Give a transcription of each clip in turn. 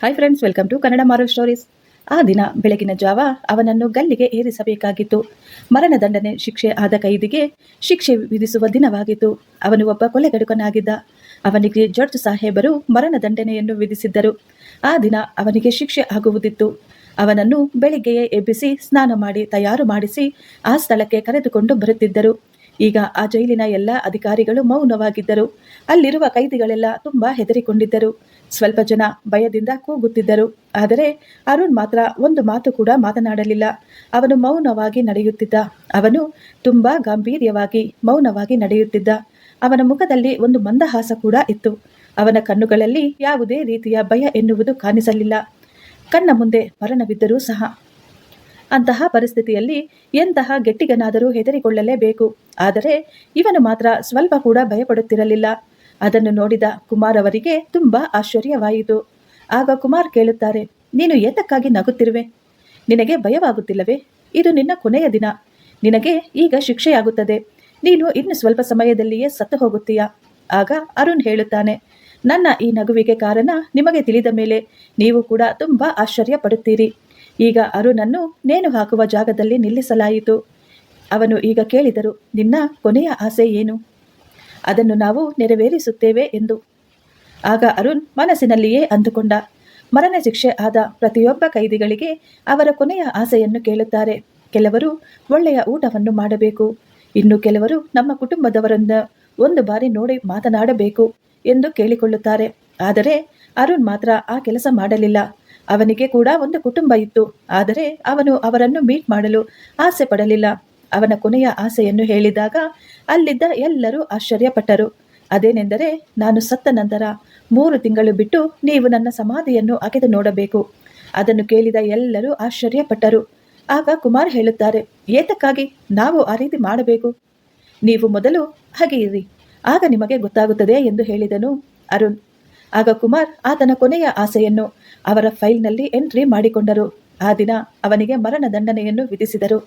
Hi friends welcome to Kannada moral stories ಆ ದಿನ ಬೆಳಗಿನ ಜಾವ ಅವನನ್ನು ಗಲ್ಲಿಗೆ ಏರಿಸಬೇಕಾಗಿತ್ತು. ಮರಣದಂಡನೆ ಶಿಕ್ಷೆ ಆದ ಕೈದಿಗೆ ಶಿಕ್ಷೆ ವಿಧಿಸುವ ದಿನವಾಗಿತ್ತು. ಅವನು ಒಬ್ಬ ಕೊಲೆಗಡುಕನಾಗಿದ್ದ. ಅವನಿಗೆ ಜಡ್ಜ್ ಸಾಹೇಬರು ಮರಣದಂಡನೆಯನ್ನು ವಿಧಿಸಿದ್ದರು. ಆ ದಿನ ಅವನಿಗೆ ಶಿಕ್ಷೆ ಆಗುವುದಿತ್ತು. ಅವನನ್ನು ಬೆಳಿಗ್ಗೆಯೇ ಎಬ್ಬಿಸಿ ಸ್ನಾನ ಮಾಡಿ ತಯಾರು ಮಾಡಿಸಿ ಆ ಸ್ಥಳಕ್ಕೆ ಕರೆದುಕೊಂಡು ಬರುತ್ತಿದ್ದರು. ಈಗ ಆ ಜೈಲಿನ ಎಲ್ಲ ಅಧಿಕಾರಿಗಳು ಮೌನವಾಗಿದ್ದರು. ಅಲ್ಲಿರುವ ಕೈದಿಗಳೆಲ್ಲ ತುಂಬಾ ಹೆದರಿಕೊಂಡಿದ್ದರು. ಸ್ವಲ್ಪ ಜನ ಭಯದಿಂದ ಕೂಗುತ್ತಿದ್ದರು. ಆದರೆ ಅರುಣ್ ಮಾತ್ರ ಒಂದು ಮಾತು ಕೂಡ ಮಾತನಾಡಲಿಲ್ಲ. ಅವನು ಮೌನವಾಗಿ ನಡೆಯುತ್ತಿದ್ದ. ಅವನು ತುಂಬಾ ಗಾಂಭೀರ್ಯವಾಗಿ ಮೌನವಾಗಿ ನಡೆಯುತ್ತಿದ್ದ. ಅವನ ಮುಖದಲ್ಲಿ ಒಂದು ಮಂದಹಾಸ ಕೂಡ ಇತ್ತು. ಅವನ ಕಣ್ಣುಗಳಲ್ಲಿ ಯಾವುದೇ ರೀತಿಯ ಭಯ ಎನ್ನುವುದು ಕಾಣಿಸಲಿಲ್ಲ. ಕಣ್ಣ ಮುಂದೆ ಮರಣವಿದ್ದರೂ ಸಹ ಅಂತಹ ಪರಿಸ್ಥಿತಿಯಲ್ಲಿ ಎಂತಹ ಗೆಟ್ಟಿಗನಾದರೂ ಹೆದರಿಕೊಳ್ಳಲೇಬೇಕು. ಆದರೆ ಇವನು ಮಾತ್ರ ಸ್ವಲ್ಪ ಕೂಡ ಭಯಪಡುತ್ತಿರಲಿಲ್ಲ. ಅದನ್ನು ನೋಡಿದ ಕುಮಾರ್ ಅವರಿಗೆ ತುಂಬಾ ಆಶ್ಚರ್ಯವಾಯಿತು. ಆಗ ಕುಮಾರ್ ಕೇಳುತ್ತಾರೆ, ನೀನು ಏತಕ್ಕಾಗಿ ನಗುತ್ತಿರುವೆ? ನಿನಗೆ ಭಯವಾಗುತ್ತಿಲ್ಲವೇ? ಇದು ನಿನ್ನ ಕೊನೆಯ ದಿನ. ನಿನಗೆ ಈಗ ಶಿಕ್ಷೆಯಾಗುತ್ತದೆ. ನೀನು ಇನ್ನು ಸ್ವಲ್ಪ ಸಮಯದಲ್ಲಿಯೇ ಸತ್ತು ಹೋಗುತ್ತೀಯಾ? ಆಗ ಅರುಣ್ ಹೇಳುತ್ತಾನೆ, ನನ್ನ ಈ ನಗುವಿಗೆ ಕಾರಣ ನಿಮಗೆ ತಿಳಿದ ಮೇಲೆ ನೀವು ಕೂಡ ತುಂಬಾ ಆಶ್ಚರ್ಯ ಪಡುತ್ತೀರಿ ಈಗ ಅರುಣನ್ನು ನೇಣು ಹಾಕುವ ಜಾಗದಲ್ಲಿ ನಿಲ್ಲಿಸಲಾಯಿತು. ಅವನು ಈಗ ಕೇಳಿದರು, ನಿನ್ನ ಕೊನೆಯ ಆಸೆ ಏನು? ಅದನ್ನು ನಾವು ನೆರವೇರಿಸುತ್ತೇವೆ ಎಂದು. ಆಗ ಅರುಣ್ ಮನಸ್ಸಿನಲ್ಲಿಯೇ ಅಂದುಕೊಂಡ. ಮರಣ ಶಿಕ್ಷೆ ಆದ ಪ್ರತಿಯೊಬ್ಬ ಕೈದಿಗಳಿಗೆ ಅವರ ಕೊನೆಯ ಆಸೆಯನ್ನು ಕೇಳುತ್ತಾರೆ. ಕೆಲವರು ಒಳ್ಳೆಯ ಊಟವನ್ನು ಮಾಡಬೇಕು. ಇನ್ನು ಕೆಲವರು ನಮ್ಮ ಕುಟುಂಬದವರನ್ನು ಒಂದು ಬಾರಿ ನೋಡಿ ಮಾತನಾಡಬೇಕು ಎಂದು ಕೇಳಿಕೊಳ್ಳುತ್ತಾರೆ. ಆದರೆ ಅರುಣ್ ಮಾತ್ರ ಆ ಕೆಲಸ ಮಾಡಲಿಲ್ಲ. ಅವನಿಗೆ ಕೂಡ ಒಂದು ಕುಟುಂಬ ಇತ್ತು. ಆದರೆ ಅವನು ಅವರನ್ನು ಮೀಟ್ ಮಾಡಲು ಆಸೆ ಪಡಲಿಲ್ಲ. ಅವನ ಕೊನೆಯ ಆಸೆಯನ್ನು ಹೇಳಿದಾಗ ಅಲ್ಲಿದ್ದ ಎಲ್ಲರೂ ಆಶ್ಚರ್ಯಪಟ್ಟರು. ಅದೇನೆಂದರೆ, ನಾನು ಸತ್ತ ನಂತರ ಮೂರು ತಿಂಗಳು ಬಿಟ್ಟು ನೀವು ನನ್ನ ಸಮಾಧಿಯನ್ನು ಅಗೆದು ನೋಡಬೇಕು. ಅದನ್ನು ಕೇಳಿದ ಎಲ್ಲರೂ ಆಶ್ಚರ್ಯಪಟ್ಟರು. ಆಗ ಕುಮಾರ್ ಹೇಳುತ್ತಾರೆ, ಏತಕ್ಕಾಗಿ? ನಾವು ಆ ರೀತಿ ಮಾಡಬೇಕು? ನೀವು ಮೊದಲು ಹಾಗೆ ಇರಿ. ಆಗ ನಿಮಗೆ ಗೊತ್ತಾಗುತ್ತದೆ ಎಂದು ಹೇಳಿದನು ಅರುಣ್. ಆಗ ಕುಮಾರ್ ಆತನ ಕೊನೆಯ ಆಸೆಯನ್ನು ಅವರ ಫೈಲ್ನಲ್ಲಿ ಎಂಟ್ರಿ ಮಾಡಿಕೊಂಡರು. ಆ ದಿನ ಅವನಿಗೆ ಮರಣದಂಡನೆಯನ್ನು ವಿಧಿಸಿದರು.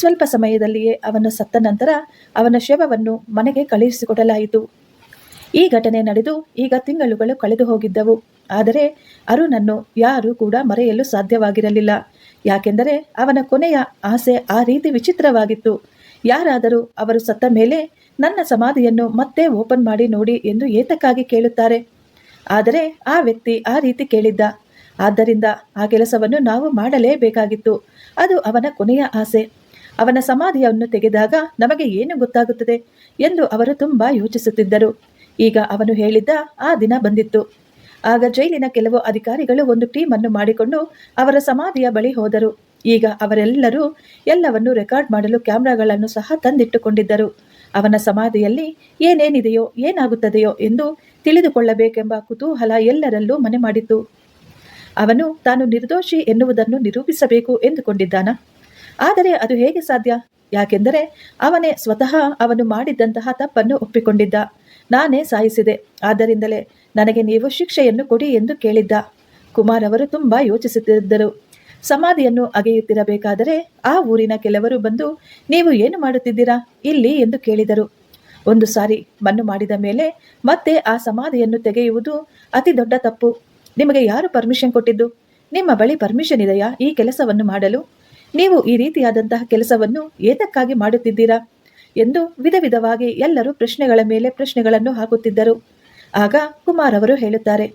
ಸ್ವಲ್ಪ ಸಮಯದಲ್ಲಿಯೇ ಅವನು ಸತ್ತ ನಂತರ ಅವನ ಶವವನ್ನು ಮನೆಗೆ ಕಳುಹಿಸಿಕೊಡಲಾಯಿತು. ಈ ಘಟನೆ ನಡೆದು ಈಗ ತಿಂಗಳುಗಳು ಕಳೆದು ಹೋಗಿದ್ದವು. ಆದರೆ ಅರುಣನ್ನು ಯಾರೂ ಕೂಡ ಮರೆಯಲು ಸಾಧ್ಯವಾಗಿರಲಿಲ್ಲ. ಯಾಕೆಂದರೆ ಅವನ ಕೊನೆಯ ಆಸೆ ಆ ರೀತಿ ವಿಚಿತ್ರವಾಗಿತ್ತು. ಯಾರಾದರೂ ಅವರು ಸತ್ತ ಮೇಲೆ ನನ್ನ ಸಮಾಧಿಯನ್ನು ಮತ್ತೆ ಓಪನ್ ಮಾಡಿ ನೋಡಿ ಎಂದು ಏತಕ್ಕಾಗಿ ಕೇಳುತ್ತಾರೆ? ಆದರೆ ಆ ವ್ಯಕ್ತಿ ಆ ರೀತಿ ಕೇಳಿದ್ದ. ಆದ್ದರಿಂದ ಆ ಕೆಲಸವನ್ನು ನಾವು ಮಾಡಲೇಬೇಕಾಗಿತ್ತು. ಅದು ಅವನ ಕೊನೆಯ ಆಸೆ. ಅವನ ಸಮಾಧಿಯನ್ನು ತೆಗೆದಾಗ ನಮಗೆ ಏನು ಗೊತ್ತಾಗುತ್ತದೆ ಎಂದು ಅವರು ತುಂಬಾ ಯೋಚಿಸುತ್ತಿದ್ದರು. ಈಗ ಅವನು ಹೇಳಿದ್ದ ಆ ದಿನ ಬಂದಿತ್ತು. ಆಗ ಜೈಲಿನ ಕೆಲವು ಅಧಿಕಾರಿಗಳು ಒಂದು ಟೀಮ್ ಅನ್ನು ಮಾಡಿಕೊಂಡು ಅವರ ಸಮಾಧಿಯ ಬಳಿ ಹೋದರು. ಈಗ ಅವರೆಲ್ಲರೂ ಎಲ್ಲವನ್ನು ರೆಕಾರ್ಡ್ ಮಾಡಲು ಕ್ಯಾಮ್ರಾಗಳನ್ನು ಸಹ ತಂದಿಟ್ಟುಕೊಂಡಿದ್ದರು. ಅವನ ಸಮಾಧಿಯಲ್ಲಿ ಏನೇನಿದೆಯೋ ಏನಾಗುತ್ತದೆಯೋ ಎಂದು ತಿಳಿದುಕೊಳ್ಳಬೇಕೆಂಬ ಕುತೂಹಲ ಎಲ್ಲರಲ್ಲೂ ಮನೆ ಮಾಡಿತು ಅವನು ತಾನು ನಿರ್ದೋಷಿ ಎನ್ನುವುದನ್ನು ನಿರೂಪಿಸಬೇಕು ಎಂದುಕೊಂಡಿದ್ದಾನ. ಆದರೆ ಅದು ಹೇಗೆ ಸಾಧ್ಯ? ಯಾಕೆಂದರೆ ಅವನೇ ಸ್ವತಃ ಅವನು ಮಾಡಿದ್ದಂತಹ ತಪ್ಪನ್ನು ಒಪ್ಪಿಕೊಂಡಿದ್ದ. ನಾನೇ ಸಾಯಿಸಿದೆ. ಆದ್ದರಿಂದಲೇ ನನಗೆ ನೀವು ಶಿಕ್ಷೆಯನ್ನು ಕೊಡಿ ಎಂದು ಕೇಳಿದ್ದ. ಕುಮಾರ್ ಅವರು ತುಂಬಾ ಯೋಚಿಸುತ್ತಿದ್ದರು. ಸಮಾಧಿಯನ್ನು ಅಗೆಯುತ್ತಿರಬೇಕಾದರೆ ಆ ಊರಿನ ಕೆಲವರು ಬಂದು, ನೀವು ಏನು ಮಾಡುತ್ತಿದ್ದೀರಾ? ಇಲ್ಲಿ ಎಂದು ಕೇಳಿದರು. ಒಂದು ಸಾರಿ ಮಣ್ಣು ಮಾಡಿದ ಮೇಲೆ ಮತ್ತೆ ಆ ಸಮಾಧಿಯನ್ನು ತೆಗೆಯುವುದು ಅತಿ ದೊಡ್ಡ ತಪ್ಪು. ನಿಮಗೆ ಯಾರು ಪರ್ಮಿಷನ್ ಕೊಟ್ಟಿದ್ದು? ನಿಮ್ಮ ಬಳಿ ಪರ್ಮಿಷನ್ ಇದೆಯಾ ಈ ಕೆಲಸವನ್ನು ಮಾಡಲು? ನೀವು ಈ ರೀತಿಯಾದಂತಹ ಕೆಲಸವನ್ನು ಏತಕ್ಕಾಗಿ ಮಾಡುತ್ತಿದ್ದೀರಾ? ಎಂದು ವಿಧ ವಿಧವಾಗಿ ಎಲ್ಲರೂ ಪ್ರಶ್ನೆಗಳ ಮೇಲೆ ಪ್ರಶ್ನೆಗಳನ್ನು ಹಾಕುತ್ತಿದ್ದರು. ಆಗ ಕುಮಾರ್ ಅವರು ಹೇಳುತ್ತಾರೆ,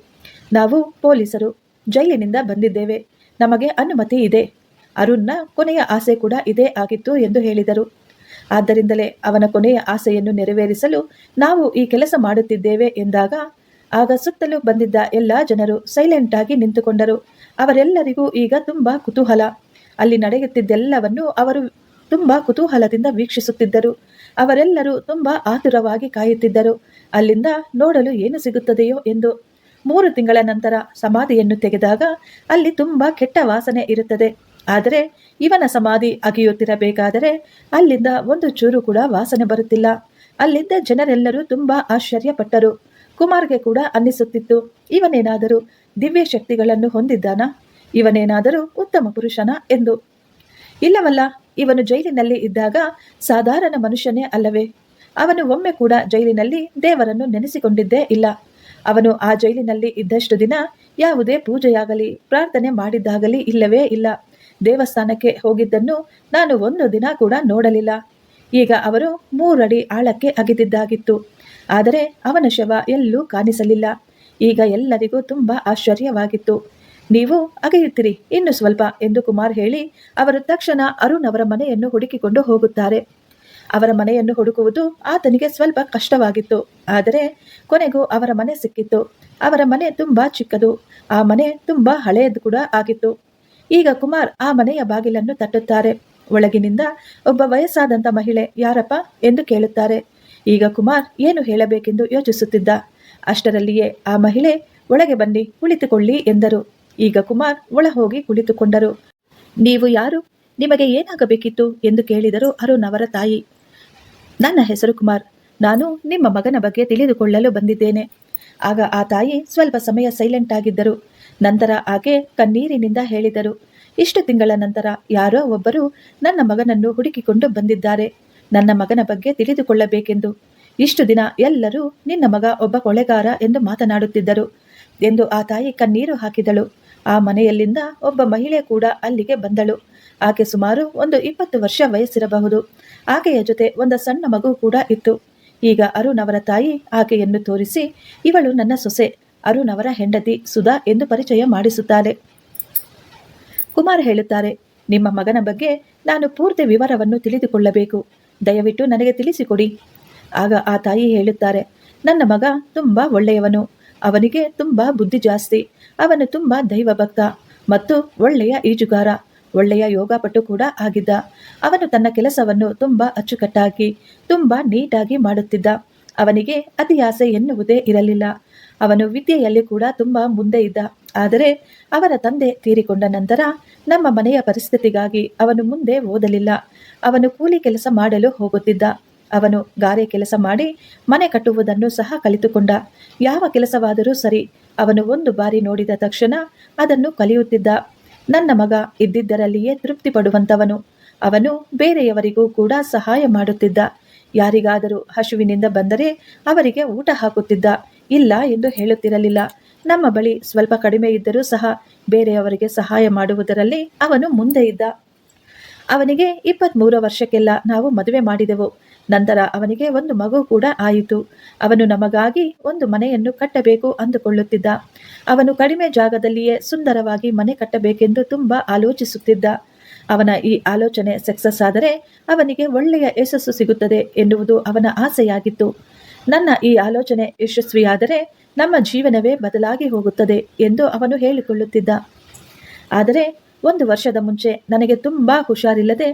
ನಾವು ಪೊಲೀಸರು, ಜೈಲಿನಿಂದ ಬಂದಿದ್ದೇವೆ. ನಮಗೆ ಅನುಮತಿ ಇದೆ. ಅರುಣ್ನ ಕೊನೆಯ ಆಸೆ ಕೂಡ ಇದೇ ಆಗಿತ್ತು ಎಂದು ಹೇಳಿದರು. ಆದ್ದರಿಂದಲೇ ಅವನ ಕೊನೆಯ ಆಸೆಯನ್ನು ನೆರವೇರಿಸಲು ನಾವು ಈ ಕೆಲಸ ಮಾಡುತ್ತಿದ್ದೇವೆ ಎಂದಾಗ ಆಗ ಸುತ್ತಲೂ ಬಂದಿದ್ದ ಎಲ್ಲ ಜನರು ಸೈಲೆಂಟ್ ಆಗಿ ನಿಂತುಕೊಂಡರು. ಅವರೆಲ್ಲರಿಗೂ ಈಗ ತುಂಬಾ ಕುತೂಹಲ. ಅಲ್ಲಿ ನಡೆಯುತ್ತಿದ್ದೆಲ್ಲವನ್ನು ಅವರು ತುಂಬಾ ಕುತೂಹಲದಿಂದ ವೀಕ್ಷಿಸುತ್ತಿದ್ದರು. ಅವರೆಲ್ಲರೂ ತುಂಬಾ ಆತುರವಾಗಿ ಕಾಯುತ್ತಿದ್ದರು. ಅಲ್ಲಿಂದ ನೋಡಲು ಏನು ಸಿಗುತ್ತದೆಯೋ ಎಂದು. ಮೂರು ತಿಂಗಳ ನಂತರ ಸಮಾಧಿಯನ್ನು ತೆಗೆದಾಗ ಅಲ್ಲಿ ತುಂಬಾ ಕೆಟ್ಟ ವಾಸನೆ ಇರುತ್ತದೆ. ಆದರೆ ಇವನ ಸಮಾಧಿ ಅಗೆಯುತ್ತಿರಬೇಕಾದರೆ ಅಲ್ಲಿಂದ ಒಂದು ಚೂರು ಕೂಡ ವಾಸನೆ ಬರುತ್ತಿಲ್ಲ. ಅಲ್ಲಿದ್ದ ಜನರೆಲ್ಲರೂ ತುಂಬಾ ಆಶ್ಚರ್ಯಪಟ್ಟರು. ಕುಮಾರ್ಗೆ ಕೂಡ ಅನ್ನಿಸುತ್ತಿತ್ತು. ಇವನೇನಾದರೂ ದಿವ್ಯ ಶಕ್ತಿಗಳನ್ನು ಹೊಂದಿದ್ದಾನ? ಇವನೇನಾದರೂ ಉತ್ತಮ ಪುರುಷನ ಎಂದು. ಇಲ್ಲವಲ್ಲ, ಇವನು ಜೈಲಿನಲ್ಲಿ ಇದ್ದಾಗ ಸಾಧಾರಣ ಮನುಷ್ಯನೇ ಅಲ್ಲವೇ? ಅವನು ಒಮ್ಮೆ ಕೂಡ ಜೈಲಿನಲ್ಲಿ ದೇವರನ್ನು ನೆನೆಸಿಕೊಂಡಿದ್ದೇ ಇಲ್ಲ. ಅವನು ಆ ಜೈಲಿನಲ್ಲಿ ಇದ್ದಷ್ಟು ದಿನ ಯಾವುದೇ ಪೂಜೆಯಾಗಲಿ, ಪ್ರಾರ್ಥನೆ ಮಾಡಿದ್ದಾಗಲಿ ಇಲ್ಲವೇ ಇಲ್ಲ. ದೇವಸ್ಥಾನಕ್ಕೆ ಹೋಗಿದ್ದನ್ನು ನಾನು ಒಂದು ದಿನ ಕೂಡ ನೋಡಲಿಲ್ಲ. ಈಗ ಅವರು ಮೂರಡಿ ಆಳಕ್ಕೆ ಅಗೆದಿದ್ದಾಗಿತ್ತು. ಆದರೆ ಅವನ ಶವ ಎಲ್ಲೂ ಕಾಣಿಸಲಿಲ್ಲ. ಈಗ ಎಲ್ಲರಿಗೂ ತುಂಬ ಆಶ್ಚರ್ಯವಾಗಿತ್ತು. ನೀವು ಅಗೆಯುತ್ತೀರಿ, ಇನ್ನು ಸ್ವಲ್ಪ ಎಂದು ಕುಮಾರ್ ಹೇಳಿ ಅವರು ತಕ್ಷಣ ಅರುಣ್ ಅವರ ಮನೆಯನ್ನು ಹುಡುಕಿಕೊಂಡು ಹೋಗುತ್ತಾರೆ. ಅವರ ಮನೆಯನ್ನು ಹುಡುಕುವುದು ಆತನಿಗೆ ಸ್ವಲ್ಪ ಕಷ್ಟವಾಗಿತ್ತು. ಆದರೆ ಕೊನೆಗೂ ಅವರ ಮನೆ ಸಿಕ್ಕಿತ್ತು. ಅವರ ಮನೆ ತುಂಬಾ ಚಿಕ್ಕದು. ಆ ಮನೆ ತುಂಬಾ ಹಳೆಯದು ಕೂಡ ಆಗಿತ್ತು. ಈಗ ಕುಮಾರ್ ಆ ಮನೆಯ ಬಾಗಿಲನ್ನು ತಟ್ಟುತ್ತಾರೆ. ಒಳಗಿನಿಂದ ಒಬ್ಬ ವಯಸ್ಸಾದಂಥ ಮಹಿಳೆ, ಯಾರಪ್ಪ? ಎಂದು ಕೇಳುತ್ತಾರೆ. ಈಗ ಕುಮಾರ್ ಏನು ಹೇಳಬೇಕೆಂದು ಯೋಚಿಸುತ್ತಿದ್ದ. ಅಷ್ಟರಲ್ಲಿಯೇ ಆ ಮಹಿಳೆ, ಒಳಗೆ ಬನ್ನಿ, ಕುಳಿತುಕೊಳ್ಳಿ ಎಂದರು. ಈಗ ಕುಮಾರ್ ಒಳ ಹೋಗಿ ಕುಳಿತುಕೊಂಡರು. ನೀವು ಯಾರು? ನಿಮಗೆ ಏನಾಗಬೇಕಿತ್ತು? ಎಂದು ಕೇಳಿದರು ಅರುಣ್ ಅವರ ತಾಯಿ. ನನ್ನ ಹೆಸರು ಕುಮಾರ್. ನಾನು ನಿಮ್ಮ ಮಗನ ಬಗ್ಗೆ ತಿಳಿದುಕೊಳ್ಳಲು ಬಂದಿದ್ದೇನೆ. ಆಗ ಆ ತಾಯಿ ಸ್ವಲ್ಪ ಸಮಯ ಸೈಲೆಂಟ್ ಆಗಿದ್ದರು. ನಂತರ ಆಕೆ ಕಣ್ಣೀರಿನಿಂದ ಹೇಳಿದರು, ಇಷ್ಟು ತಿಂಗಳ ನಂತರ ಯಾರೋ ಒಬ್ಬರು ನನ್ನ ಮಗನನ್ನು ಹುಡುಕಿಕೊಂಡು ಬಂದಿದ್ದಾರೆ. ನನ್ನ ಮಗನ ಬಗ್ಗೆ ತಿಳಿದುಕೊಳ್ಳಬೇಕೆಂದು. ಇಷ್ಟು ದಿನ ಎಲ್ಲರೂ ನಿನ್ನ ಮಗ ಒಬ್ಬ ಕೊಳೆಗಾರ ಎಂದು ಮಾತನಾಡುತ್ತಿದ್ದರು ಎಂದು ಆ ತಾಯಿ ಕಣ್ಣೀರು ಹಾಕಿದಳು. ಆ ಮನೆಯಲ್ಲಿಂದ ಒಬ್ಬ ಮಹಿಳೆ ಕೂಡ ಅಲ್ಲಿಗೆ ಬಂದಳು. ಆಕೆ ಸುಮಾರು ಒಂದು ಇಪ್ಪತ್ತು ವರ್ಷ ವಯಸ್ಸಿರಬಹುದು. ಆಕೆಯ ಜೊತೆ ಒಂದು ಸಣ್ಣ ಮಗು ಕೂಡ ಇತ್ತು. ಈಗ ಅರುಣ್ ಅವರ ತಾಯಿ ಆಕೆಯನ್ನು ತೋರಿಸಿ, ಇವಳು ನನ್ನ ಸೊಸೆ. ಅರುಣ್ ಅವರ ಹೆಂಡತಿ ಸುಧಾ ಎಂದು ಪರಿಚಯ ಮಾಡಿಸುತ್ತಾರೆ ಕುಮಾರ್ ಹೇಳುತ್ತಾರೆ, ನಿಮ್ಮ ಮಗನ ಬಗ್ಗೆ ನಾನು ಪೂರ್ತಿ ವಿವರವನ್ನು ತಿಳಿದುಕೊಳ್ಳಬೇಕು. ದಯವಿಟ್ಟು ನನಗೆ ತಿಳಿಸಿಕೊಡಿ. ಆಗ ಆ ತಾಯಿ ಹೇಳುತ್ತಾರೆ, ನನ್ನ ಮಗ ತುಂಬ ಒಳ್ಳೆಯವನು. ಅವನಿಗೆ ತುಂಬ ಬುದ್ಧಿ ಜಾಸ್ತಿ. ಅವನು ತುಂಬ ದೈವಭಕ್ತ ಮತ್ತು ಒಳ್ಳೆಯ ಈಜುಗಾರ. ಒಳ್ಳೆಯ ಯೋಗಪಟು ಕೂಡ ಆಗಿದ್ದ. ಅವನು ತನ್ನ ಕೆಲಸವನ್ನು ತುಂಬ ಅಚ್ಚುಕಟ್ಟಾಗಿ, ತುಂಬ ನೀಟಾಗಿ ಮಾಡುತ್ತಿದ್ದ. ಅವನಿಗೆ ಅತಿಯಾಸೆ ಎನ್ನುವುದೇ ಇರಲಿಲ್ಲ. ಅವನು ವಿದ್ಯೆಯಲ್ಲಿ ಕೂಡ ತುಂಬ ಮುಂದೆ ಇದ್ದ. ಆದರೆ ಅವರ ತಂದೆ ತೀರಿಕೊಂಡ ನಂತರ ನಮ್ಮ ಮನೆಯ ಪರಿಸ್ಥಿತಿಗಾಗಿ ಅವನು ಮುಂದೆ ಓದಲಿಲ್ಲ. ಅವನು ಕೂಲಿ ಕೆಲಸ ಮಾಡಲು ಹೋಗುತ್ತಿದ್ದ. ಅವನು ಗಾರೆ ಕೆಲಸ ಮಾಡಿ ಮನೆ ಕಟ್ಟುವುದನ್ನು ಸಹ ಕಲಿತುಕೊಂಡ. ಯಾವ ಕೆಲಸವಾದರೂ ಸರಿ, ಅವನು ಒಂದು ಬಾರಿ ನೋಡಿದ ತಕ್ಷಣ ಅದನ್ನು ಕಲಿಯುತ್ತಿದ್ದ. ನನ್ನ ಮಗ ಇದ್ದಿದ್ದರಲ್ಲಿಯೇ ತೃಪ್ತಿ ಪಡುವಂತವನು. ಅವನು ಬೇರೆಯವರಿಗೂ ಕೂಡ ಸಹಾಯ ಮಾಡುತ್ತಿದ್ದ. ಯಾರಿಗಾದರೂ ಹಸುವಿನಿಂದ ಬಂದರೆ ಅವರಿಗೆ ಊಟ ಹಾಕುತ್ತಿದ್ದ. ಇಲ್ಲ ಎಂದು ಹೇಳುತ್ತಿರಲಿಲ್ಲ. ನಮ್ಮ ಬಳಿ ಸ್ವಲ್ಪ ಕಡಿಮೆ ಇದ್ದರೂ ಸಹ ಬೇರೆಯವರಿಗೆ ಸಹಾಯ ಮಾಡುವುದರಲ್ಲಿ ಅವನು ಮುಂದೆ ಇದ್ದ. ಅವನಿಗೆ ಇಪ್ಪತ್ತ್ಮೂರು ವರ್ಷಕ್ಕೆಲ್ಲ ನಾವು ಮದುವೆ ಮಾಡಿದೆವು. ನಂತರ ಅವನಿಗೆ ಒಂದು ಮಗು ಕೂಡ ಆಯಿತು. ಅವನು ನಮಗಾಗಿ ಒಂದು ಮನೆಯನ್ನು ಕಟ್ಟಬೇಕು ಅಂದುಕೊಳ್ಳುತ್ತಿದ್ದ. ಅವನು ಕಡಿಮೆ ಜಾಗದಲ್ಲಿಯೇ ಸುಂದರವಾಗಿ ಮನೆ ಕಟ್ಟಬೇಕೆಂದು ತುಂಬ ಆಲೋಚಿಸುತ್ತಿದ್ದ. ಅವನ ಈ ಆಲೋಚನೆ ಸಕ್ಸಸ್ ಆದರೆ ಅವನಿಗೆ ಒಳ್ಳೆಯ ಯಶಸ್ಸು ಸಿಗುತ್ತದೆ ಎನ್ನುವುದು ಅವನ ಆಸೆಯಾಗಿತ್ತು. ನನ್ನ ಈ ಆಲೋಚನೆ ಯಶಸ್ವಿಯಾದರೆ ನಮ್ಮ ಜೀವನವೇ ಬದಲಾಗಿ ಹೋಗುತ್ತದೆ ಎಂದು ಅವನು ಹೇಳಿಕೊಳ್ಳುತ್ತಿದ್ದ. ಆದರೆ ಒಂದು ವರ್ಷದ ಮುಂಚೆ ನನಗೆ ತುಂಬ ಹುಷಾರಿಲ್ಲದೆ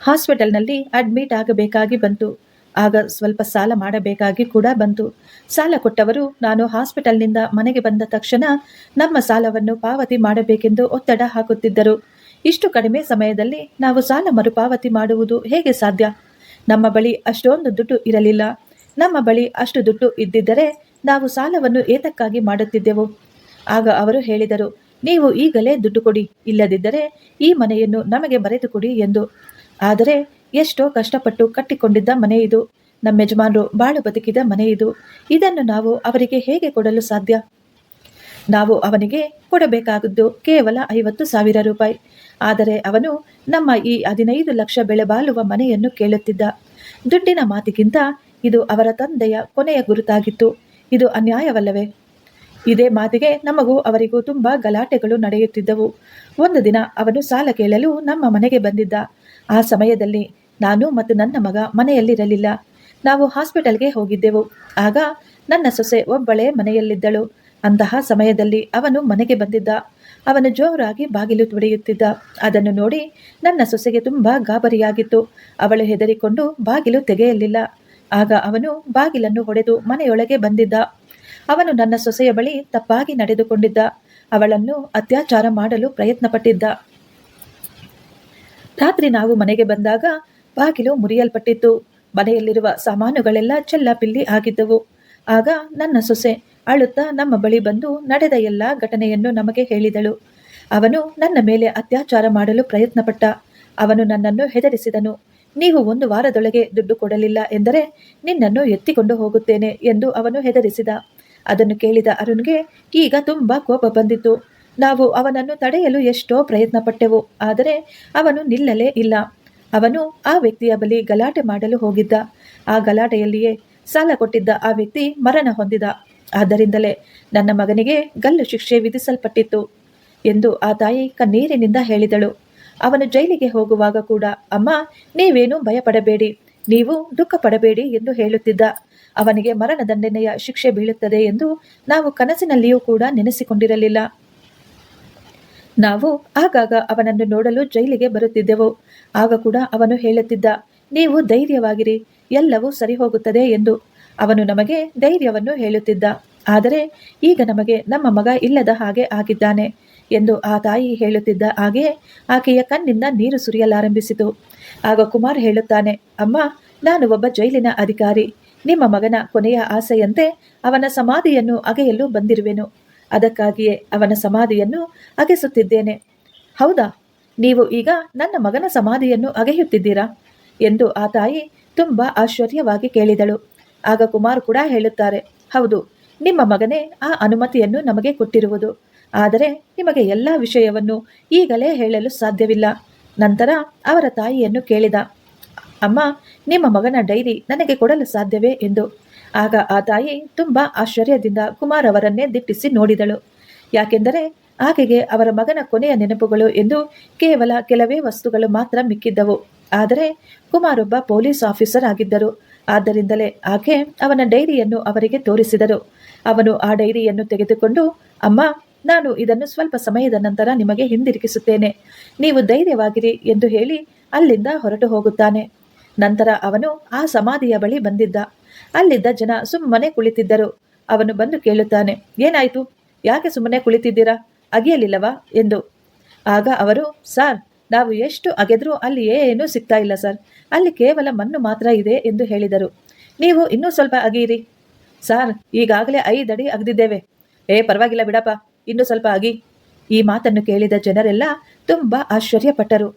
ಹಾಸ್ಪಿಟಲ್ನಲ್ಲಿ ಅಡ್ಮಿಟ್ ಆಗಬೇಕಾಗಿ ಬಂತು. ಆಗ ಸ್ವಲ್ಪ ಸಾಲ ಮಾಡಬೇಕಾಗಿ ಕೂಡ ಬಂತು. ಸಾಲ ಕೊಟ್ಟವರು ನಾನು ಹಾಸ್ಪಿಟಲ್ನಿಂದ ಮನೆಗೆ ಬಂದ ತಕ್ಷಣ ನಮ್ಮ ಸಾಲವನ್ನು ಪಾವತಿ ಮಾಡಬೇಕೆಂದು ಒತ್ತಡ ಹಾಕುತ್ತಿದ್ದರು. ಇಷ್ಟು ಕಡಿಮೆ ಸಮಯದಲ್ಲಿ ನಾವು ಸಾಲ ಮರುಪಾವತಿ ಮಾಡುವುದು ಹೇಗೆ ಸಾಧ್ಯ? ನಮ್ಮ ಬಳಿ ಅಷ್ಟೊಂದು ದುಡ್ಡು ಇರಲಿಲ್ಲ. ನಮ್ಮ ಬಳಿ ಅಷ್ಟು ದುಡ್ಡು ಇದ್ದಿದ್ದರೆ ನಾವು ಸಾಲವನ್ನು ಏತಕ್ಕಾಗಿ ಮಾಡುತ್ತಿದ್ದೆವು. ಆಗ ಅವರು ಹೇಳಿದರು, ನೀವು ಈಗಲೇ ದುಡ್ಡು ಕೊಡಿ, ಇಲ್ಲದಿದ್ದರೆ ಈ ಮನೆಯನ್ನು ನಮಗೆ ಬರೆದು ಕೊಡಿ ಎಂದು. ಆದರೆ ಎಷ್ಟೋ ಕಷ್ಟಪಟ್ಟು ಕಟ್ಟಿಕೊಂಡಿದ್ದ ಮನೆ ಇದು, ನಮ್ಮ ಯಜಮಾನರು ಬಾಳು ಬದುಕಿದ ಮನೆ ಇದು, ಇದನ್ನು ನಾವು ಅವರಿಗೆ ಹೇಗೆ ಕೊಡಲು ಸಾಧ್ಯ? ನಾವು ಅವನಿಗೆ ಕೊಡಬೇಕಾಗದ್ದು ಕೇವಲ ಐವತ್ತು ಸಾವಿರ ರೂಪಾಯಿ. ಆದರೆ ಅವನು ನಮ್ಮ ಈ ಹದಿನೈದು ಲಕ್ಷ ಬೆಳೆ ಬಾಳುವ ಮನೆಯನ್ನು ಕೇಳುತ್ತಿದ್ದ. ದುಡ್ಡಿನ ಮಾತಿಗಿಂತ ಇದು ಅವರ ತಂದೆಯ ಕೊನೆಯ ಗುರುತಾಗಿತ್ತು. ಇದು ಅನ್ಯಾಯವಲ್ಲವೇ? ಇದೇ ಮಾತಿಗೆ ನಮಗೂ ಅವರಿಗೂ ತುಂಬ ಗಲಾಟೆಗಳು ನಡೆಯುತ್ತಿದ್ದವು. ಒಂದು ದಿನ ಅವನು ಸಾಲ ಕೇಳಲು ನಮ್ಮ ಮನೆಗೆ ಬಂದಿದ್ದ. ಆ ಸಮಯದಲ್ಲಿ ನಾನು ಮತ್ತು ನನ್ನ ಮಗ ಮನೆಯಲ್ಲಿರಲಿಲ್ಲ. ನಾವು ಹಾಸ್ಪಿಟಲ್ಗೆ ಹೋಗಿದ್ದೆವು. ಆಗ ನನ್ನ ಸೊಸೆ ಒಬ್ಬಳೇ ಮನೆಯಲ್ಲಿದ್ದಳು. ಅಂತಹ ಸಮಯದಲ್ಲಿ ಅವನು ಮನೆಗೆ ಬಂದಿದ್ದ. ಅವನು ಜೋರಾಗಿ ಬಾಗಿಲು ತುಡಿಯುತ್ತಿದ್ದ. ಅದನ್ನು ನೋಡಿ ನನ್ನ ಸೊಸೆಗೆ ತುಂಬ ಗಾಬರಿಯಾಗಿತ್ತು. ಅವಳು ಹೆದರಿಕೊಂಡು ಬಾಗಿಲು ತೆಗೆಯಲಿಲ್ಲ. ಆಗ ಅವನು ಬಾಗಿಲನ್ನು ಹೊಡೆದು ಮನೆಯೊಳಗೆ ಬಂದಿದ್ದ. ಅವನು ನನ್ನ ಸೊಸೆಯ ಬಳಿ ತಪ್ಪಾಗಿ ನಡೆದುಕೊಂಡಿದ್ದ. ಅವಳನ್ನು ಅತ್ಯಾಚಾರ ಮಾಡಲು ಪ್ರಯತ್ನಪಟ್ಟಿದ್ದ. ರಾತ್ರಿ ನಾವು ಮನೆಗೆ ಬಂದಾಗ ಬಾಗಿಲು ಮುರಿಯಲ್ಪಟ್ಟಿತ್ತು. ಮನೆಯಲ್ಲಿರುವ ಸಾಮಾನುಗಳೆಲ್ಲ ಚೆಲ್ಲಾಪಿಲ್ಲಿ ಆಗಿದ್ದವು. ಆಗ ನನ್ನ ಸೊಸೆ ಅಳುತ್ತಾ ನಮ್ಮ ಬಳಿ ಬಂದು ನಡೆದ ಎಲ್ಲ ಘಟನೆಯನ್ನು ನಮಗೆ ಹೇಳಿದಳು. ಅವನು ನನ್ನ ಮೇಲೆ ಅತ್ಯಾಚಾರ ಮಾಡಲು ಪ್ರಯತ್ನಪಟ್ಟ. ಅವನು ನನ್ನನ್ನು ಹೆದರಿಸಿದನು. ನೀವು ಒಂದು ವಾರದೊಳಗೆ ದುಡ್ಡು ಕೊಡಲಿಲ್ಲ ಎಂದರೆ ನಿನ್ನನ್ನು ಎತ್ತಿಕೊಂಡು ಹೋಗುತ್ತೇನೆ ಎಂದು ಅವನು ಹೆದರಿಸಿದ. ಅದನ್ನು ಕೇಳಿದ ಅರುಣ್ಗೆ ಈಗ ತುಂಬ ಕೋಪ ಬಂದಿತ್ತು. ನಾವು ಅವನನ್ನು ತಡೆಯಲು ಎಷ್ಟೋ ಪ್ರಯತ್ನ ಪಟ್ಟೆವು ಆದರೆ ಅವನು ನಿಲ್ಲಲೇ ಇಲ್ಲ. ಅವನು ಆ ವ್ಯಕ್ತಿಯ ಬಳಿ ಗಲಾಟೆ ಮಾಡಲು ಹೋಗಿದ್ದ. ಆ ಗಲಾಟೆಯಲ್ಲಿಯೇ ಸಾಲ ಕೊಟ್ಟಿದ್ದ ಆ ವ್ಯಕ್ತಿ ಮರಣ ಹೊಂದಿದ. ಆದ್ದರಿಂದಲೇ ನನ್ನ ಮಗನಿಗೆ ಗಲ್ಲು ಶಿಕ್ಷೆ ವಿಧಿಸಲ್ಪಟ್ಟಿತ್ತು ಎಂದು ಆ ತಾಯಿ ಕಣ್ಣೀರಿನಿಂದ ಹೇಳಿದಳು. ಅವನು ಜೈಲಿಗೆ ಹೋಗುವಾಗ ಕೂಡ, ಅಮ್ಮ, ನೀವೇನು ಭಯಪಡಬೇಡಿ. ನೀವು ದುಃಖ ಪಡಬೇಡಿ ಎಂದು ಹೇಳುತ್ತಿದ್ದ. ಅವನಿಗೆ ಮರಣದಂಡನೆಯ ಶಿಕ್ಷೆ ಬೀಳುತ್ತದೆ ಎಂದು ನಾವು ಕನಸಿನಲ್ಲಿಯೂ ಕೂಡ ನೆನೆಸಿಕೊಂಡಿರಲಿಲ್ಲ. ನಾವು ಆಗಾಗ ಅವನನ್ನು ನೋಡಲು ಜೈಲಿಗೆ ಬರುತ್ತಿದ್ದೆವು. ಆಗ ಕೂಡ ಅವನು ಹೇಳುತ್ತಿದ್ದ, ನೀವು ಧೈರ್ಯವಾಗಿರಿ. ಎಲ್ಲವೂ ಸರಿ ಹೋಗುತ್ತದೆ ಎಂದು. ಅವನು ನಮಗೆ ಧೈರ್ಯವನ್ನು ಹೇಳುತ್ತಿದ್ದ. ಆದರೆ ಈಗ ನಮಗೆ ನಮ್ಮ ಮಗ ಇಲ್ಲದ ಹಾಗೆ ಆಗಿದ್ದಾನೆ. ಎಂದು ಆ ತಾಯಿ ಹೇಳುತ್ತಿದ್ದ ಹಾಗೆ ಆಕೆಯ ಕಣ್ಣಿಂದ ನೀರು ಸುರಿಯಲಾರಂಭಿಸಿತು. ಆಗ ಕುಮಾರ್ ಹೇಳುತ್ತಾನೆ, ಅಮ್ಮ, ನಾನು ಒಬ್ಬ ಜೈಲಿನ ಅಧಿಕಾರಿ. ನಿಮ್ಮ ಮಗನ ಕೊನೆಯ ಆಸೆಯಂತೆ ಅವನ ಸಮಾಧಿಯನ್ನು ಅಗೆಯಲು ಬಂದಿರುವೆನು. ಅದಕ್ಕಾಗಿಯೇ ಅವನ ಸಮಾಧಿಯನ್ನು ಅಗೆಸುತ್ತಿದ್ದೇನೆ. ಹೌದಾ? ನೀವು ಈಗ ನನ್ನ ಮಗನ ಸಮಾಧಿಯನ್ನು ಅಗೆಯುತ್ತಿದ್ದೀರಾ? ಎಂದು ಆ ತಾಯಿ ತುಂಬ ಆಶ್ಚರ್ಯವಾಗಿ ಕೇಳಿದಳು. ಆಗ ಕುಮಾರ್ ಕೂಡ ಹೇಳುತ್ತಾರೆ, ಹೌದು, ನಿಮ್ಮ ಮಗನೇ ಆ ಅನುಮತಿಯನ್ನು ನಮಗೆ ಕೊಟ್ಟಿರುವುದು. ಆದರೆ ನಿಮಗೆ ಎಲ್ಲ ವಿಷಯವನ್ನು ಈಗಲೇ ಹೇಳಲು ಸಾಧ್ಯವಿಲ್ಲ. ನಂತರ ಅವರ ತಾಯಿಯನ್ನು ಕೇಳಿದ, ಅಮ್ಮ, ನಿಮ್ಮ ಮಗನ ಡೈರಿ ನನಗೆ ಕೊಡಲು ಸಾಧ್ಯವೇ? ಎಂದು. ಆಗ ಆ ತಾಯಿ ತುಂಬ ಆಶ್ಚರ್ಯದಿಂದ ಕುಮಾರ್ ಅವರನ್ನೇ ದಿಟ್ಟಿಸಿ ನೋಡಿದಳು. ಯಾಕೆಂದರೆ ಆಕೆಗೆ ಅವರ ಮಗನ ಕೊನೆಯ ನೆನಪುಗಳು ಎಂದು ಕೇವಲ ಕೆಲವೇ ವಸ್ತುಗಳು ಮಾತ್ರ ಮಿಕ್ಕಿದ್ದವು. ಆದರೆ ಕುಮಾರ್ ಒಬ್ಬ ಪೊಲೀಸ್ ಆಫೀಸರ್ ಆಗಿದ್ದರು. ಆದ್ದರಿಂದಲೇ ಆಕೆ ಅವನ ಡೈರಿಯನ್ನು ಅವರಿಗೆ ತೋರಿಸಿದರು. ಅವನು ಆ ಡೈರಿಯನ್ನು ತೆಗೆದುಕೊಂಡು, ಅಮ್ಮ ನಾನು ಇದನ್ನು ಸ್ವಲ್ಪ ಸಮಯದ ನಂತರ ನಿಮಗೆ ಹಿಂದಿರುಗಿಸುತ್ತೇನೆ. ನೀವು ಧೈರ್ಯವಾಗಿರಿ ಎಂದು ಹೇಳಿ ಅಲ್ಲಿಂದ ಹೊರಟು ಹೋಗುತ್ತಾನೆ. ನಂತರ ಅವನು ಆ ಸಮಾಧಿಯ ಬಳಿ ಬಂದಿದ್ದ. ಅಲ್ಲಿದ್ದ ಜನ ಸುಮ್ಮನೆ ಕುಳಿತಿದ್ದರು. ಅವನು ಬಂದು ಕೇಳುತ್ತಾನೆ, ಏನಾಯಿತು? ಯಾಕೆ ಸುಮ್ಮನೆ ಕುಳಿತಿದ್ದೀರಾ? ಅಗೆಯಲಿಲ್ಲವಾ? ಎಂದು. ಆಗ ಅವರು, ಸಾರ್, ನಾವು ಎಷ್ಟು ಅಗೆದ್ರೂ ಅಲ್ಲಿ ಏನೂ ಸಿಗ್ತಾ ಇಲ್ಲ, ಸರ್. ಅಲ್ಲಿ ಕೇವಲ ಮಣ್ಣು ಮಾತ್ರ ಇದೆ ಎಂದು ಹೇಳಿದರು. ನೀವು ಇನ್ನೂ ಸ್ವಲ್ಪ ಅಗೆಯಿರಿ. ಸಾರ್, ಈಗಾಗಲೇ ಐದಡಿ ಅಗೆದಿದ್ದೇವೆ. ಏ, ಪರವಾಗಿಲ್ಲ ಬಿಡಪ್ಪ. ಇನ್ನು ಸ್ವಲ್ಪ ಆಗಿ ಈ ಮಾತನ್ನು ಕೇಳಿದ ಜನರೆಲ್ಲ ತುಂಬ ಆಶ್ಚರ್ಯಪಟ್ಟರು.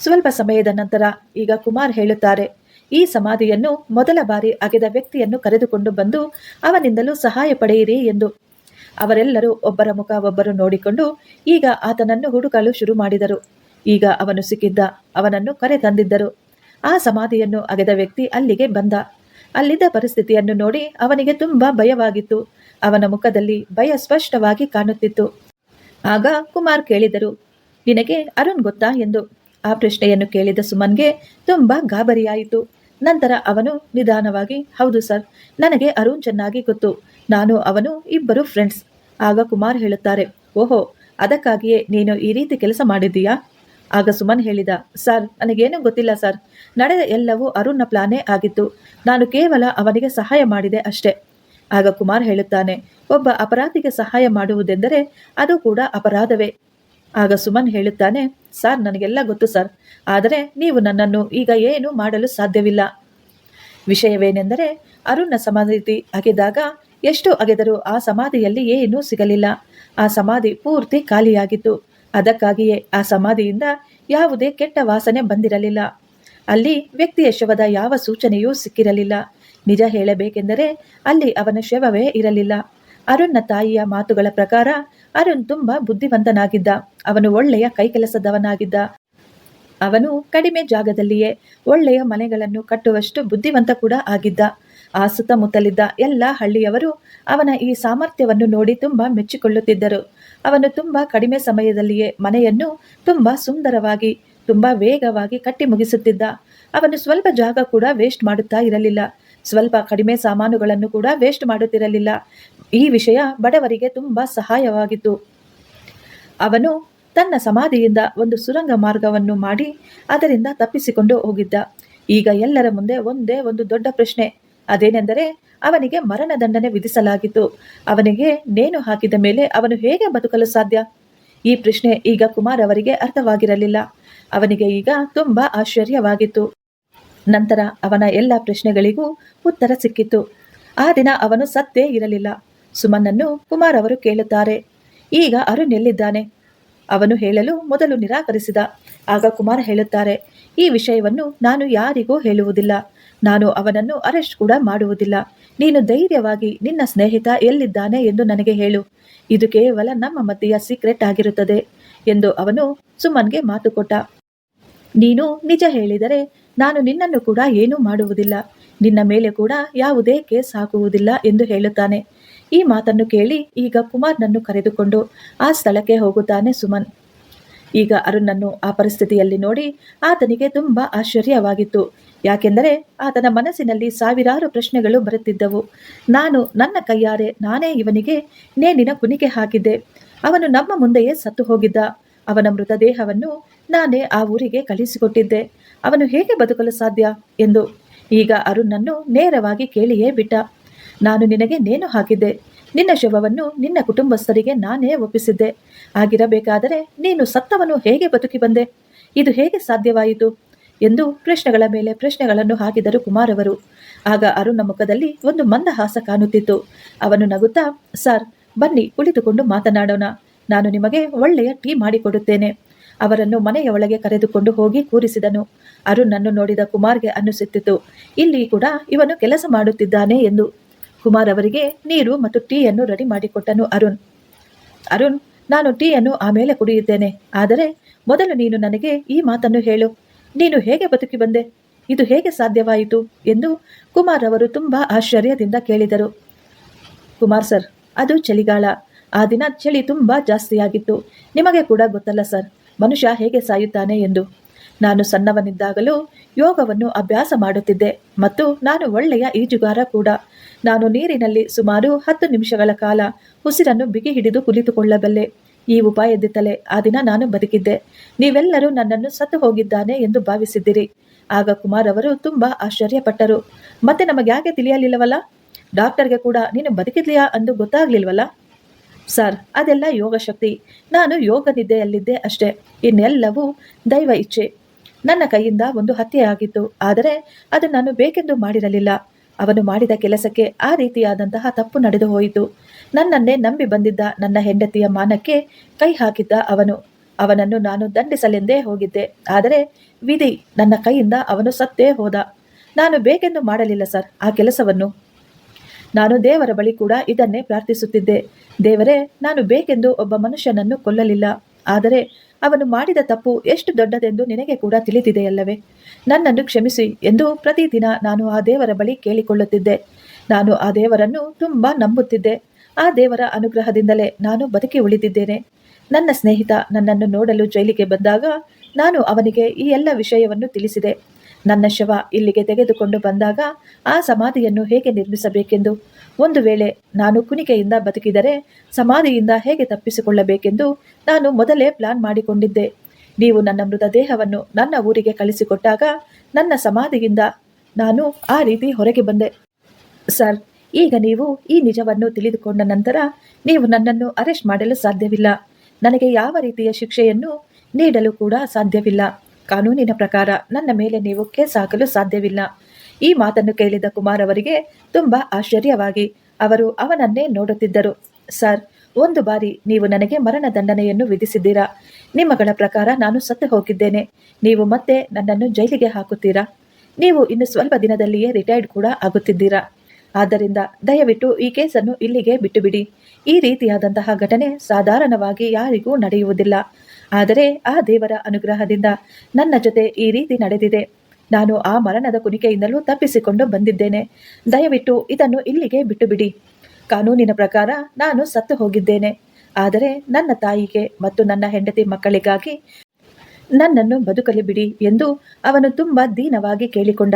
ಸ್ವಲ್ಪ ಸಮಯದ ನಂತರ ಈಗ ಕುಮಾರ್ ಹೇಳುತ್ತಾರೆ, ಈ ಸಮಾಧಿಯನ್ನು ಮೊದಲ ಬಾರಿ ಅಗೆದ ವ್ಯಕ್ತಿಯನ್ನು ಕರೆದುಕೊಂಡು ಬಂದು ಅವನಿಂದಲೂ ಸಹಾಯ ಪಡೆಯಿರಿ ಎಂದು. ಅವರೆಲ್ಲರೂ ಒಬ್ಬರ ಮುಖ ಒಬ್ಬರು ನೋಡಿಕೊಂಡು ಈಗ ಆತನನ್ನು ಹುಡುಕಲು ಶುರು ಮಾಡಿದರು. ಈಗ ಅವನು ಸಿಕ್ಕಿದ್ದ, ಅವನನ್ನು ಕರೆ ತಂದಿದ್ದರು. ಆ ಸಮಾಧಿಯನ್ನು ಅಗೆದ ವ್ಯಕ್ತಿ ಅಲ್ಲಿಗೆ ಬಂದ. ಅಲ್ಲಿದ್ದ ಪರಿಸ್ಥಿತಿಯನ್ನು ನೋಡಿ ಅವನಿಗೆ ತುಂಬಾ ಭಯವಾಗಿತ್ತು. ಅವನ ಮುಖದಲ್ಲಿ ಭಯ ಸ್ಪಷ್ಟವಾಗಿ ಕಾಣುತ್ತಿತ್ತು. ಆಗ ಕುಮಾರ್ ಕೇಳಿದರು, ನಿನಗೆ ಅರುಣ್ ಗೊತ್ತಾ ಎಂದು. ಆ ಪ್ರಶ್ನೆಯನ್ನು ಕೇಳಿದ ಸುಮನ್ಗೆ ತುಂಬಾ ಗಾಬರಿಯಾಯಿತು. ನಂತರ ಅವನು ನಿಧಾನವಾಗಿ, ಹೌದು ಸರ್, ನನಗೆ ಅರುಣ್ ಚೆನ್ನಾಗಿ ಗೊತ್ತು. ನಾನು ಅವನು ಇಬ್ಬರು ಫ್ರೆಂಡ್ಸ್ ಆಗ ಕುಮಾರ್ ಹೇಳುತ್ತಾರೆ, ಓಹೋ, ಅದಕ್ಕಾಗಿಯೇ ನೀನು ಈ ರೀತಿ ಕೆಲಸ ಮಾಡಿದ್ದೀಯಾ? ಆಗ ಸುಮನ್ ಹೇಳಿದ, ಸರ್, ನನಗೇನೂ ಗೊತ್ತಿಲ್ಲ ಸರ್. ನಡೆದ ಎಲ್ಲವೂ ಅರುಣ್ನ ಪ್ಲಾನೇ ಆಗಿತ್ತು. ನಾನು ಕೇವಲ ಅವನಿಗೆ ಸಹಾಯ ಮಾಡಿದೆ ಅಷ್ಟೇ. ಆಗ ಕುಮಾರ್ ಹೇಳುತ್ತಾನೆ, ಒಬ್ಬ ಅಪರಾಧಿಗೆ ಸಹಾಯ ಮಾಡುವುದೆಂದರೆ ಅದು ಕೂಡ ಅಪರಾಧವೇ. ಆಗ ಸುಮನ್ ಹೇಳುತ್ತಾನೆ, ಸರ್, ನನಗೆಲ್ಲ ಗೊತ್ತು ಸರ್, ಆದರೆ ನೀವು ನನ್ನನ್ನು ಈಗ ಏನು ಮಾಡಲು ಸಾಧ್ಯವಿಲ್ಲ. ವಿಷಯವೇನೆಂದರೆ ಅರುಣ್ನ ಸಮಾಧಿ ಅಗೆದಾಗ ಎಷ್ಟು ಅಗೆದರೂ ಆ ಸಮಾಧಿಯಲ್ಲಿ ಏನೂ ಸಿಗಲಿಲ್ಲ. ಆ ಸಮಾಧಿ ಪೂರ್ತಿ ಖಾಲಿಯಾಗಿತ್ತು. ಅದಕ್ಕಾಗಿಯೇ ಆ ಸಮಾಧಿಯಿಂದ ಯಾವುದೇ ಕೆಟ್ಟ ವಾಸನೆ ಬಂದಿರಲಿಲ್ಲ. ಅಲ್ಲಿ ವ್ಯಕ್ತಿಯ ಶವದ ಯಾವ ಸೂಚನೆಯೂ ಸಿಕ್ಕಿರಲಿಲ್ಲ. ನಿಜ ಹೇಳಬೇಕೆಂದರೆ ಅಲ್ಲಿ ಅವನ ಶವವೇ ಇರಲಿಲ್ಲ. ಅರುಣ್ನ ತಾಯಿಯ ಮಾತುಗಳ ಪ್ರಕಾರ ಅರುಣ್ ತುಂಬಾ ಬುದ್ಧಿವಂತನಾಗಿದ್ದ. ಅವನು ಒಳ್ಳೆಯ ಕೈಕೆಲಸದವನಾಗಿದ್ದ. ಅವನು ಕಡಿಮೆ ಜಾಗದಲ್ಲಿಯೇ ಒಳ್ಳೆಯ ಮನೆಗಳನ್ನು ಕಟ್ಟುವಷ್ಟು ಬುದ್ಧಿವಂತ ಕೂಡ ಆಗಿದ್ದ. ಆ ಸುತ್ತಮುತ್ತಲಿದ್ದ ಎಲ್ಲ ಹಳ್ಳಿಯವರು ಅವನ ಈ ಸಾಮರ್ಥ್ಯವನ್ನು ನೋಡಿ ತುಂಬಾ ಮೆಚ್ಚಿಕೊಳ್ಳುತ್ತಿದ್ದರು. ಅವನು ತುಂಬಾ ಕಡಿಮೆ ಸಮಯದಲ್ಲಿಯೇ ಮನೆಯನ್ನು ತುಂಬಾ ಸುಂದರವಾಗಿ, ತುಂಬಾ ವೇಗವಾಗಿ ಕಟ್ಟಿ ಮುಗಿಸುತ್ತಿದ್ದ ಅವನು ಸ್ವಲ್ಪ ಜಾಗ ಕೂಡ ವೇಸ್ಟ್ ಮಾಡುತ್ತಾ ಇರಲಿಲ್ಲ. ಸ್ವಲ್ಪ ಕಡಿಮೆ ಸಾಮಾನುಗಳನ್ನು ಕೂಡ ವೇಸ್ಟ್ ಮಾಡುತ್ತಿರಲಿಲ್ಲ. ಈ ವಿಷಯ ಬಡವರಿಗೆ ತುಂಬಾ ಸಹಾಯವಾಗಿತ್ತು. ಅವನು ತನ್ನ ಸಮಾಧಿಯಿಂದ ಒಂದು ಸುರಂಗ ಮಾರ್ಗವನ್ನು ಮಾಡಿ ಅದರಿಂದ ತಪ್ಪಿಸಿಕೊಂಡು ಹೋಗಿದ್ದ. ಈಗ ಎಲ್ಲರ ಮುಂದೆ ಒಂದೇ ಒಂದು ದೊಡ್ಡ ಪ್ರಶ್ನೆ. ಅದೇನೆಂದರೆ, ಅವನಿಗೆ ಮರಣದಂಡನೆ ವಿಧಿಸಲಾಗಿತ್ತು. ಅವನಿಗೆ ನೇಣು ಹಾಕಿದ ಮೇಲೆ ಅವನು ಹೇಗೆ ಬದುಕಲು ಸಾಧ್ಯ? ಈ ಪ್ರಶ್ನೆ ಈಗ ಕುಮಾರ್ ಅವರಿಗೆ ಅರ್ಥವಾಗಿರಲಿಲ್ಲ. ಅವನಿಗೆ ಈಗ ತುಂಬಾ ಆಶ್ಚರ್ಯವಾಗಿತ್ತು. ನಂತರ ಅವನ ಎಲ್ಲ ಪ್ರಶ್ನೆಗಳಿಗೂ ಉತ್ತರ ಸಿಕ್ಕಿತು. ಆ ದಿನ ಅವನು ಸತ್ತೇ ಇರಲಿಲ್ಲ. ಸುಮನ್ನನ್ನು ಕುಮಾರ್ ಅವರು ಕೇಳುತ್ತಾರೆ, ಈಗ ಅರುಣ್ ಎಲ್ಲಿದ್ದಾನೆ? ಅವನು ಹೇಳಲು ಮೊದಲು ನಿರಾಕರಿಸಿದ. ಆಗ ಕುಮಾರ್ ಹೇಳುತ್ತಾರೆ, ಈ ವಿಷಯವನ್ನು ನಾನು ಯಾರಿಗೂ ಹೇಳುವುದಿಲ್ಲ. ನಾನು ಅವನನ್ನು ಅರೆಸ್ಟ್ ಕೂಡ ಮಾಡುವುದಿಲ್ಲ. ನೀನು ಧೈರ್ಯವಾಗಿ ನಿನ್ನ ಸ್ನೇಹಿತ ಎಲ್ಲಿದ್ದಾನೆ ಎಂದು ನನಗೆ ಹೇಳು. ಇದು ಕೇವಲ ನಮ್ಮ ಮಧ್ಯೆಯ ಸೀಕ್ರೆಟ್ ಆಗಿರುತ್ತದೆ ಎಂದು ಅವನು ಸುಮನ್ಗೆ ಮಾತು ಕೊಟ್ಟ ನೀನು ನಿಜ ಹೇಳಿದರೆ ನಾನು ನಿನ್ನನ್ನು ಕೂಡ ಏನೂ ಮಾಡುವುದಿಲ್ಲ. ನಿನ್ನ ಮೇಲೆ ಕೂಡ ಯಾವುದೇ ಕೇಸ್ ಹಾಕುವುದಿಲ್ಲ ಎಂದು ಹೇಳುತ್ತಾನೆ. ಈ ಮಾತನ್ನು ಕೇಳಿ ಈಗ ಕುಮಾರ್ನನ್ನು ಕರೆದುಕೊಂಡು ಆ ಸ್ಥಳಕ್ಕೆ ಹೋಗುತ್ತಾನೆ ಸುಮನ್. ಈಗ ಅರುಣನ್ನು ಆ ಪರಿಸ್ಥಿತಿಯಲ್ಲಿ ನೋಡಿ ಆತನಿಗೆ ತುಂಬಾ ಆಶ್ಚರ್ಯವಾಗಿತ್ತು. ಯಾಕೆಂದರೆ ಆತನ ಮನಸ್ಸಿನಲ್ಲಿ ಸಾವಿರಾರು ಪ್ರಶ್ನೆಗಳು ಬರುತ್ತಿದ್ದವು. ನಾನು ನನ್ನ ಕೈಯಾರೆ ನಾನೇ ಇವನಿಗೆ ನೇನಿನ ಕುನಿಕೆ ಹಾಕಿದ್ದೆ. ಅವನು ನಮ್ಮ ಮುಂದೆಯೇ ಸತ್ತು ಹೋಗಿದ್ದ. ಅವನ ಮೃತದೇಹವನ್ನು ನಾನೇ ಆ ಊರಿಗೆ ಕಳಿಸಿಕೊಟ್ಟಿದ್ದೆ. ಅವನು ಹೇಗೆ ಬದುಕಲು ಸಾಧ್ಯ? ಎಂದು. ಈಗ ಅರುಣನ್ನು ನೇರವಾಗಿ ಕೇಳಿಯೇ ಬಿಟ್ಟ. ನಾನು ನಿನಗೆ ನೇನು ಹಾಕಿದ್ದೆ. ನಿನ್ನ ಶವವನ್ನು ನಿನ್ನ ಕುಟುಂಬಸ್ಥರಿಗೆ ನಾನೇ ಒಪ್ಪಿಸಿದ್ದೆ. ಆಗಿರಬೇಕಾದರೆ ನೀನು ಸತ್ತವನು ಹೇಗೆ ಬದುಕಿ ಬಂದೆ? ಇದು ಹೇಗೆ ಸಾಧ್ಯವಾಯಿತು? ಎಂದು ಪ್ರಶ್ನೆಗಳ ಮೇಲೆ ಪ್ರಶ್ನೆಗಳನ್ನು ಹಾಕಿದರು ಕುಮಾರವರು ಆಗ ಅರುಣ ಮುಖದಲ್ಲಿ ಒಂದು ಮಂದಹಾಸ ಕಾಣುತ್ತಿತ್ತು. ಅವನು ನಗುತ್ತಾ, ಸರ್, ಬನ್ನಿ, ಕುಳಿತುಕೊಂಡು ಮಾತನಾಡೋಣ. ನಾನು ನಿಮಗೆ ಒಳ್ಳೆಯ ಟೀ ಮಾಡಿಕೊಡುತ್ತೇನೆ. ಅವರನ್ನು ಮನೆಯ ಒಳಗೆ ಕರೆದುಕೊಂಡು ಹೋಗಿ ಕೂರಿಸಿದನು. ಅರುಣನ್ನು ನೋಡಿದ ಕುಮಾರ್ಗೆ ಅನ್ನಿಸುತ್ತಿತ್ತು. ಇಲ್ಲಿ ಕೂಡ ಇವನು ಕೆಲಸ ಮಾಡುತ್ತಿದ್ದಾನೆ ಎಂದು. ಕುಮಾರ್ ಅವರಿಗೆ ನೀರು ಮತ್ತು ಟೀಯನ್ನು ರೆಡಿ ಮಾಡಿಕೊಟ್ಟನು ಅರುಣ್. ಅರುಣ್, ನಾನು ಟೀಯನ್ನು ಆಮೇಲೆ ಕುಡಿಯುತ್ತೇನೆ. ಆದರೆ ಮೊದಲು ನೀನು ನನಗೆ ಈ ಮಾತನ್ನು ಹೇಳು. ನೀನು ಹೇಗೆ ಬದುಕಿ ಬಂದೆ? ಇದು ಹೇಗೆ ಸಾಧ್ಯವಾಯಿತು? ಎಂದು ಕುಮಾರ್ ಅವರು ತುಂಬಾ ಆಶ್ಚರ್ಯದಿಂದ ಕೇಳಿದರು. ಕುಮಾರ್ ಸರ್, ಅದು ಚಳಿಗಾಲ. ಆ ದಿನ ಚಳಿ ತುಂಬಾ ಜಾಸ್ತಿಯಾಗಿತ್ತು. ನಿಮಗೆ ಕೂಡ ಗೊತ್ತಲ್ಲ ಸರ್, ಮನುಷ್ಯ ಹೇಗೆ ಸಾಯುತ್ತಾನೆ ಎಂದು. ನಾನು ಸಣ್ಣವನಿದ್ದಾಗಲೂ ಯೋಗವನ್ನು ಅಭ್ಯಾಸ ಮಾಡುತ್ತಿದ್ದೆ ಮತ್ತು ನಾನು ಒಳ್ಳೆಯ ಈಜುಗಾರ ಕೂಡ. ನಾನು ನೀರಿನಲ್ಲಿ ಸುಮಾರು ಹತ್ತು ನಿಮಿಷಗಳ ಕಾಲ ಉಸಿರನ್ನು ಬಿಗಿ ಹಿಡಿದು ಕುಳಿತುಕೊಳ್ಳಬಲ್ಲೆ. ಈ ಉಪಾಯದಿತ್ತಲೇ ಆ ದಿನ ನಾನು ಬದುಕಿದ್ದೆ. ನೀವೆಲ್ಲರೂ ನನ್ನನ್ನು ಸತ್ತು ಹೋಗಿದ್ದಾನೆ ಎಂದು ಭಾವಿಸಿದ್ದೀರಿ. ಆಗ ಕುಮಾರ್ ಅವರು ತುಂಬಾ ಆಶ್ಚರ್ಯಪಟ್ಟರು. ಮತ್ತೆ ನಮಗೆ ಯಾಕೆ ತಿಳಿಯಲಿಲ್ಲವಲ್ಲ? ಡಾಕ್ಟರ್ಗೆ ಕೂಡ ನೀನು ಬದುಕಿದ್ಯಾ ಅಂದು ಗೊತ್ತಾಗ್ಲಿಲ್ವಲ್ಲ? ಸರ್, ಅದೆಲ್ಲ ಯೋಗಶಕ್ತಿ ನಾನು ಯೋಗ ನಿದ್ದೆಯಲ್ಲಿದ್ದೆ ಅಷ್ಟೇ. ಇನ್ನೆಲ್ಲವೂ ದೈವ ಇಚ್ಛೆ. ನನ್ನ ಕೈಯಿಂದ ಒಂದು ಹತ್ಯೆ ಆಗಿತ್ತು. ಆದರೆ ಅದು ನಾನು ಬೇಕೆಂದು ಮಾಡಿರಲಿಲ್ಲ. ಅವನು ಮಾಡಿದ ಕೆಲಸಕ್ಕೆ ಆ ರೀತಿಯಾದಂತಹ ತಪ್ಪು ನಡೆದು ಹೋಯಿತು. ನನ್ನನ್ನೇ ನಂಬಿ ಬಂದಿದ್ದ ನನ್ನ ಹೆಂಡತಿಯ ಮಾನಕ್ಕೆ ಕೈ ಹಾಕಿದ್ದ ಅವನು. ಅವನನ್ನು ನಾನು ದಂಡಿಸಲೆಂದೇ ಹೋಗಿದ್ದೆ. ಆದರೆ ವಿಧಿ ನನ್ನ ಕೈಯಿಂದ ಅವನು ಸತ್ತೇ ಹೋದ. ನಾನು ಬೇಕೆಂದು ಮಾಡಲಿಲ್ಲ ಸರ್ ಆ ಕೆಲಸವನ್ನು. ನಾನು ದೇವರ ಬಳಿ ಕೂಡ ಇದನ್ನೇ ಪ್ರಾರ್ಥಿಸುತ್ತಿದ್ದೆ. ದೇವರೇ, ನಾನು ಬೇಕೆಂದು ಒಬ್ಬ ಮನುಷ್ಯನನ್ನು ಕೊಲ್ಲಲಿಲ್ಲ. ಆದರೆ ಅವನು ಮಾಡಿದ ತಪ್ಪು ಎಷ್ಟು ದೊಡ್ಡದೆಂದು ನಿನಗೆ ಕೂಡ ತಿಳಿದಿದೆಯಲ್ಲವೇ? ನನ್ನನ್ನು ಕ್ಷಮಿಸಿ ಎಂದು ಪ್ರತಿದಿನ ನಾನು ಆ ದೇವರ ಬಳಿ ಕೇಳಿಕೊಳ್ಳುತ್ತಿದ್ದೆ. ನಾನು ಆ ದೇವರನ್ನು ತುಂಬಾ ನಂಬುತ್ತಿದ್ದೆ. ಆ ದೇವರ ಅನುಗ್ರಹದಿಂದಲೇ ನಾನು ಬದುಕಿ ಉಳಿದಿದ್ದೇನೆ. ನನ್ನ ಸ್ನೇಹಿತ ನನ್ನನ್ನು ನೋಡಲು ಜೈಲಿಗೆ ಬಂದಾಗ ನಾನು ಅವನಿಗೆ ಈ ಎಲ್ಲ ವಿಷಯವನ್ನು ತಿಳಿಸಿದೆ. ನನ್ನ ಶವ ಇಲ್ಲಿಗೆ ತೆಗೆದುಕೊಂಡು ಬಂದಾಗ ಆ ಸಮಾಧಿಯನ್ನು ಹೇಗೆ ನಿರ್ಮಿಸಬೇಕೆಂದು? ಒಂದು ವೇಳೆ ನಾನು ಕುಣಿಕೆಯಿಂದ ಬದುಕಿದರೆ ಸಮಾಧಿಯಿಂದ ಹೇಗೆ ತಪ್ಪಿಸಿಕೊಳ್ಳಬೇಕೆಂದು ನಾನು ಮೊದಲೇ ಪ್ಲಾನ್ ಮಾಡಿಕೊಂಡಿದ್ದೆ. ನೀವು ನನ್ನ ಮೃತದೇಹವನ್ನು ನನ್ನ ಊರಿಗೆ ಕಳಿಸಿಕೊಟ್ಟಾಗ ನನ್ನ ಸಮಾಧಿಯಿಂದ ನಾನು ಆ ರೀತಿ ಹೊರಗೆ ಬಂದೆ. ಸರ್, ಈಗ ನೀವು ಈ ನಿಜವನ್ನು ತಿಳಿದುಕೊಂಡ ನಂತರ ನೀವು ನನ್ನನ್ನು ಅರೆಸ್ಟ್ ಮಾಡಲು ಸಾಧ್ಯವಿಲ್ಲ. ನನಗೆ ಯಾವ ರೀತಿಯ ಶಿಕ್ಷೆಯನ್ನು ನೀಡಲು ಕೂಡ ಸಾಧ್ಯವಿಲ್ಲ. ಕಾನೂನಿನ ಪ್ರಕಾರ ನನ್ನ ಮೇಲೆ ನೀವು ಕೇಸ್ ಹಾಕಲು ಸಾಧ್ಯವಿಲ್ಲ. ಈ ಮಾತನ್ನು ಕೇಳಿದ ಕುಮಾರ್ ಅವರಿಗೆ ತುಂಬಾ ಆಶ್ಚರ್ಯವಾಗಿ ಅವರು ಅವನನ್ನೇ ನೋಡುತ್ತಿದ್ದರು. ಸರ್, ಒಂದು ಬಾರಿ ನೀವು ನನಗೆ ಮರಣ ದಂಡನೆಯನ್ನು ವಿಧಿಸಿದ್ದೀರಾ? ನಿಮ್ಮಗಳ ಪ್ರಕಾರ ನಾನು ಸತ್ತು ಹೋಗಿದ್ದೇನೆ. ನೀವು ಮತ್ತೆ ನನ್ನನ್ನು ಜೈಲಿಗೆ ಹಾಕುತ್ತೀರಾ? ನೀವು ಇನ್ನು ಸ್ವಲ್ಪ ದಿನದಲ್ಲಿಯೇ ರಿಟೈರ್ಡ್ ಕೂಡ ಆಗುತ್ತಿದ್ದೀರಾ? ಆದ್ದರಿಂದ ದಯವಿಟ್ಟು ಈ ಕೇಸನ್ನು ಇಲ್ಲಿಗೆ ಬಿಟ್ಟುಬಿಡಿ. ಈ ರೀತಿಯಾದಂತಹ ಘಟನೆ ಸಾಧಾರಣವಾಗಿ ಯಾರಿಗೂ ನಡೆಯುವುದಿಲ್ಲ. ಆದರೆ ಆ ದೇವರ ಅನುಗ್ರಹದಿಂದ ನನ್ನ ಜೊತೆ ಈ ರೀತಿ ನಡೆದಿದೆ. ನಾನು ಆ ಮರಣದ ಕುಣಿಕೆಯಿಂದಲೂ ತಪ್ಪಿಸಿಕೊಂಡು ಬಂದಿದ್ದೇನೆ. ದಯವಿಟ್ಟು ಇದನ್ನು ಇಲ್ಲಿಗೆ ಬಿಟ್ಟುಬಿಡಿ. ಕಾನೂನಿನ ಪ್ರಕಾರ ನಾನು ಸತ್ತು ಹೋಗಿದ್ದೇನೆ. ಆದರೆ ನನ್ನ ತಾಯಿಗೆ ಮತ್ತು ನನ್ನ ಹೆಂಡತಿ ಮಕ್ಕಳಿಗಾಗಿ ನನ್ನನ್ನು ಬದುಕಲಿ ಬಿಡಿ ಎಂದು ಅವನು ತುಂಬಾ ದೀನವಾಗಿ ಕೇಳಿಕೊಂಡ.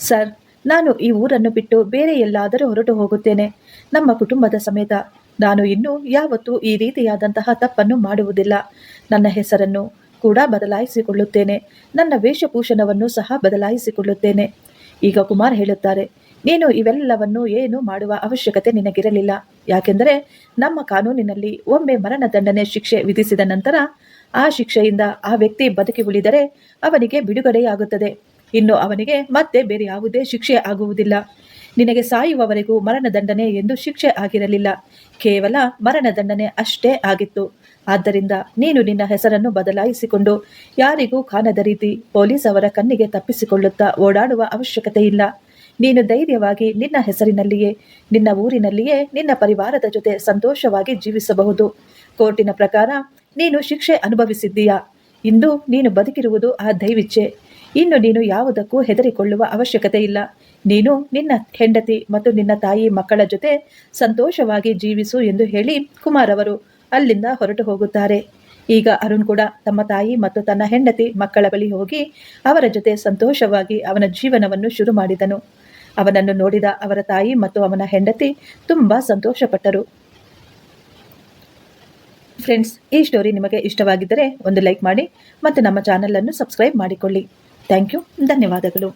ಸರ್, ನಾನು ಈ ಊರನ್ನು ಬಿಟ್ಟು ಬೇರೆ ಎಲ್ಲಾದರೂ ಹೊರಟು ಹೋಗುತ್ತೇನೆ. ನಮ್ಮ ಕುಟುಂಬದ ಸಮೇತ ನಾನು ಇನ್ನೂ ಯಾವತ್ತೂ ಈ ರೀತಿಯಾದಂತಹ ತಪ್ಪನ್ನು ಮಾಡುವುದಿಲ್ಲ. ನನ್ನ ಹೆಸರನ್ನು ಕೂಡ ಬದಲಾಯಿಸಿಕೊಳ್ಳುತ್ತೇನೆ. ನನ್ನ ವೇಷಭೂಷಣವನ್ನು ಸಹ ಬದಲಾಯಿಸಿಕೊಳ್ಳುತ್ತೇನೆ. ಈಗ ಕುಮಾರ್ ಹೇಳುತ್ತಾರೆ, ನೀನು ಇವೆಲ್ಲವನ್ನು ಏನು ಮಾಡುವ ಅವಶ್ಯಕತೆ ನಿನಗಿರಲಿಲ್ಲ. ಯಾಕೆಂದರೆ ನಮ್ಮ ಕಾನೂನಿನಲ್ಲಿ ಒಮ್ಮೆ ಮರಣ ದಂಡನೆ ಶಿಕ್ಷೆ ವಿಧಿಸಿದ ನಂತರ ಆ ಶಿಕ್ಷೆಯಿಂದ ಆ ವ್ಯಕ್ತಿ ಬದುಕಿ ಉಳಿದರೆ ಅವನಿಗೆ ಬಿಡುಗಡೆಯಾಗುತ್ತದೆ. ಇನ್ನು ಅವನಿಗೆ ಮತ್ತೆ ಬೇರೆ ಯಾವುದೇ ಶಿಕ್ಷೆ ಆಗುವುದಿಲ್ಲ. ನಿನಗೆ ಸಾಯುವವರೆಗೂ ಮರಣದಂಡನೆ ಎಂದು ಶಿಕ್ಷೆ ಆಗಿರಲಿಲ್ಲ. ಕೇವಲ ಮರಣದಂಡನೆ ಅಷ್ಟೇ ಆಗಿತ್ತು. ಆದ್ದರಿಂದ ನೀನು ನಿನ್ನ ಹೆಸರನ್ನು ಬದಲಾಯಿಸಿಕೊಂಡು ಯಾರಿಗೂ ಕಾಣದ ರೀತಿ ಪೊಲೀಸ್ ಅವರ ಕಣ್ಣಿಗೆ ತಪ್ಪಿಸಿಕೊಳ್ಳುತ್ತಾ ಓಡಾಡುವ ಅವಶ್ಯಕತೆ ಇಲ್ಲ ನೀನು ಧೈರ್ಯವಾಗಿ ನಿನ್ನ ಹೆಸರಿನಲ್ಲಿಯೇ, ನಿನ್ನ ಊರಿನಲ್ಲಿಯೇ, ನಿನ್ನ ಪರಿವಾರದ ಜೊತೆ ಸಂತೋಷವಾಗಿ ಜೀವಿಸಬಹುದು. ಕೋರ್ಟಿನ ಪ್ರಕಾರ ನೀನು ಶಿಕ್ಷೆ ಅನುಭವಿಸಿದ್ದೀಯಾ? ಇಂದು ನೀನು ಬದುಕಿರುವುದು ಆ ದೈವಿಚ್ಛೆ. ಇನ್ನು ನೀನು ಯಾವುದಕ್ಕೂ ಹೆದರಿಕೊಳ್ಳುವ ಅವಶ್ಯಕತೆ ಇಲ್ಲ ನೀನು ನಿನ್ನ ಹೆಂಡತಿ ಮತ್ತು ನಿನ್ನ ತಾಯಿ ಮಕ್ಕಳ ಜೊತೆ ಸಂತೋಷವಾಗಿ ಜೀವಿಸು ಎಂದು ಹೇಳಿ ಕುಮಾರ್ ಅವರು ಅಲ್ಲಿಂದ ಹೊರಟು ಹೋಗುತ್ತಾರೆ. ಈಗ ಅರುಣ್ ಕೂಡ ತಮ್ಮ ತಾಯಿ ಮತ್ತು ತನ್ನ ಹೆಂಡತಿ ಮಕ್ಕಳ ಬಳಿ ಹೋಗಿ ಅವರ ಜೊತೆ ಸಂತೋಷವಾಗಿ ಅವನ ಜೀವನವನ್ನು ಶುರು ಮಾಡಿದನು. ಅವನನ್ನು ನೋಡಿದ ಅವರ ತಾಯಿ ಮತ್ತು ಅವನ ಹೆಂಡತಿ ತುಂಬಾ ಸಂತೋಷಪಟ್ಟರು. ಫ್ರೆಂಡ್ಸ್ ಈ ಸ್ಟೋರಿ ನಿಮಗೆ ಇಷ್ಟವಾಗಿದ್ದರೆ ಒಂದು ಲೈಕ್ ಮಾಡಿ ಮತ್ತು ನಮ್ಮ ಚಾನಲನ್ನು ಸಬ್ಸ್ಕ್ರೈಬ್ ಮಾಡಿಕೊಳ್ಳಿ. ಥ್ಯಾಂಕ್ ಯು ಧನ್ಯವಾದಗಳು.